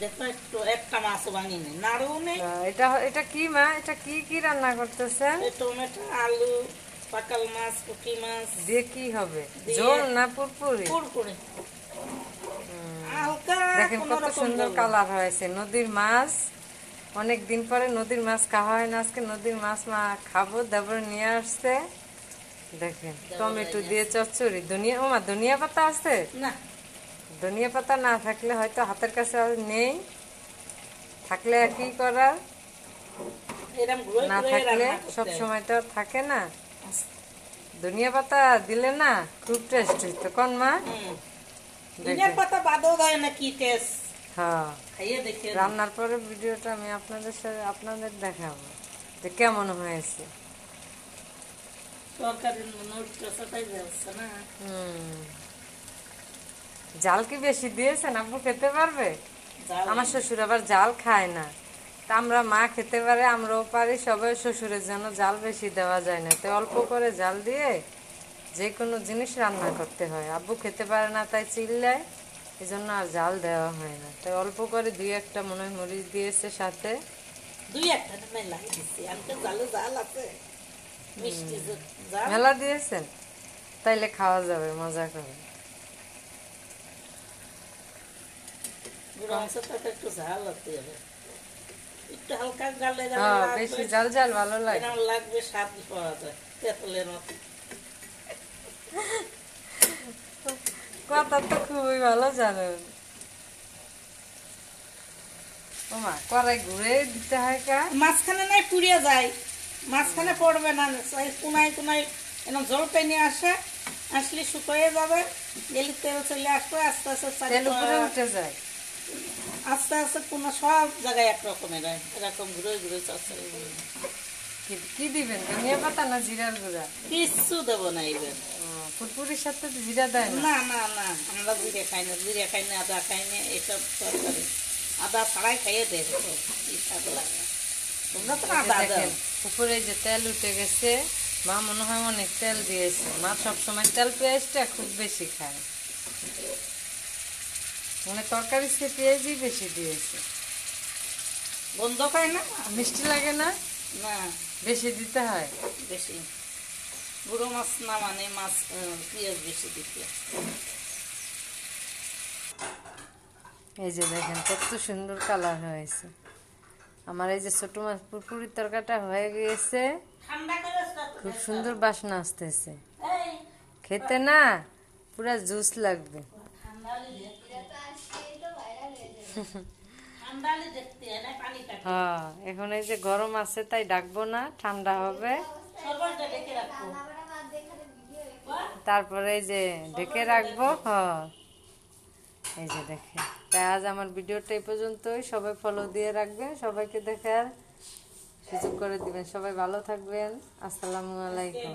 দেখো একটু একটা মাছ ভাঙিনি নাড়ু নেই এটা এটা কি মা? এটা কি কি রান্না করতেছেন টমেটো আলু পাকাল মাছ পুঁটি মাছ। দিয়ে কি হবে? দিয়ে- না পুরপুরি? কুড়কুড়ে দেখেন কত সুন্দর কালার হয়েছে। নদীর মাছ অনেক দিন পরে নদীর মাছ খাওয়া হয় না। আজকে নদীর মাছ মা খাব দেবর নিয়ে আসছে। দেখেন টমেটো দিয়ে চচ্চড়ি। দুনিয়া ও মা ধনিয়া পাতা আছে? না। ধনিয়া পাতা না থাকলে হয়তো হাতের কাছে আর নেই। থাকলে আর কি করা? না থাকলে সব সময় তো থাকে না। ধনিয়া পাতা দিলে না খুব টেস্ট হইতো কোন মা। পাতা বাদও দেয় না কি টেস্ট হ্যাঁ। রান্নার পরে ভিডিওটা আমি আপনাদের সাথে আপনাদের দেখাবো যে কেমন হয়েছে। তরকারি হুম। জাল কি বেশি দিয়েছেন? আব্বু খেতে পারবে? আমার শ্বশুর আবার জাল খায় না। তা আমরা মা খেতে পারে আমরাও পারি সবাই শ্বশুরের জন্য জাল বেশি দেওয়া যায় না। তো অল্প করে জাল দিয়ে যে কোনো জিনিস রান্না করতে হয়। আব্বু খেতে পারে না তাই চিল্লায়। এই জন্য আর জাল দেওয়া হয় না। তাই অল্প করে দুই একটা মনে হয় মরিচ দিয়েছে সাথে। দুই একটা জালে আছে। মেলা দিয়েছেন? তাইলে খাওয়া যাবে মজা করে গুঁড়ো মাছের একটু ঝাল হতে হবে। একটু হালকা জালে হ্যাঁ বেশি লাগবে। জাল জাল ভালো লাগে। লাগবে স্বাদ পাওয়া যায় তেঁতুলের মতো। কথা তো খুবই ভালো জানেন। ওমা কড়াই ঘুরে দিতে হয় কা? মাঝখানে নাই পুড়িয়ে যায় মাঝখানে পড়বে না কোনায় কোনায় এরকম জল টেনে আসে আসলে শুকিয়ে যাবে গেলি তেল চলে আসবে আস্তে আস্তে তেল উপরে উঠে যায়। আস্তে আস্তে কোনো সব জায়গায় এক রকমের হয়। এরকম ঘুরে ঘুরে চচ্চড়ি কি- দিবেন? ধনিয়া পাতা না জিরার গুঁড়া? কিচ্ছু দেবো না সাথে জিরা দেয় না? না না আমরা জিরে খাই না জিরে খাই না আদা খাই না এসব তরকারি। আদা ছাড়াই খাইয়ে স্বাদ লাগে। তোমরা তো যে আদা দেখেন উপরে যে তেল উঠে গেছে মা মনে হয় অনেক তেল দিয়েছে। মা সবসময় তেল পেঁয়াজটা খুব বেশি খায়। মানে তরকারি সে পেঁয়াজই বেশি দিয়েছে। বন্ধ খায় না? মিষ্টি লাগে না? না। বেশি দিতে হয়? বেশি। গুঁড়ো মাছ না মানে মাছ পেঁয়াজ বেশি দিতে। এই যে দেখেন কত সুন্দর কালার হয়েছে। আমার এই যে ছোট মাছ পুরপুরির তরকারিটা হয়ে গিয়েছে। খুব সুন্দর বাসনা আসতেছে। খেতে না পুরা জুস লাগবে। এখন এই যে গরম আছে তাই ডাকবো না, ঠান্ডা হবে। ডেকে তারপরে এই যে ঢেকে রাখব হ এই যে দেখে তাই আজ আমার ভিডিওটা এই পর্যন্তই। সবাই ফলো দিয়ে রাখবেন, সবাইকে দেখার সুযোগ করে দিবেন। সবাই ভালো থাকবেন। আসসালামু আলাইকুম।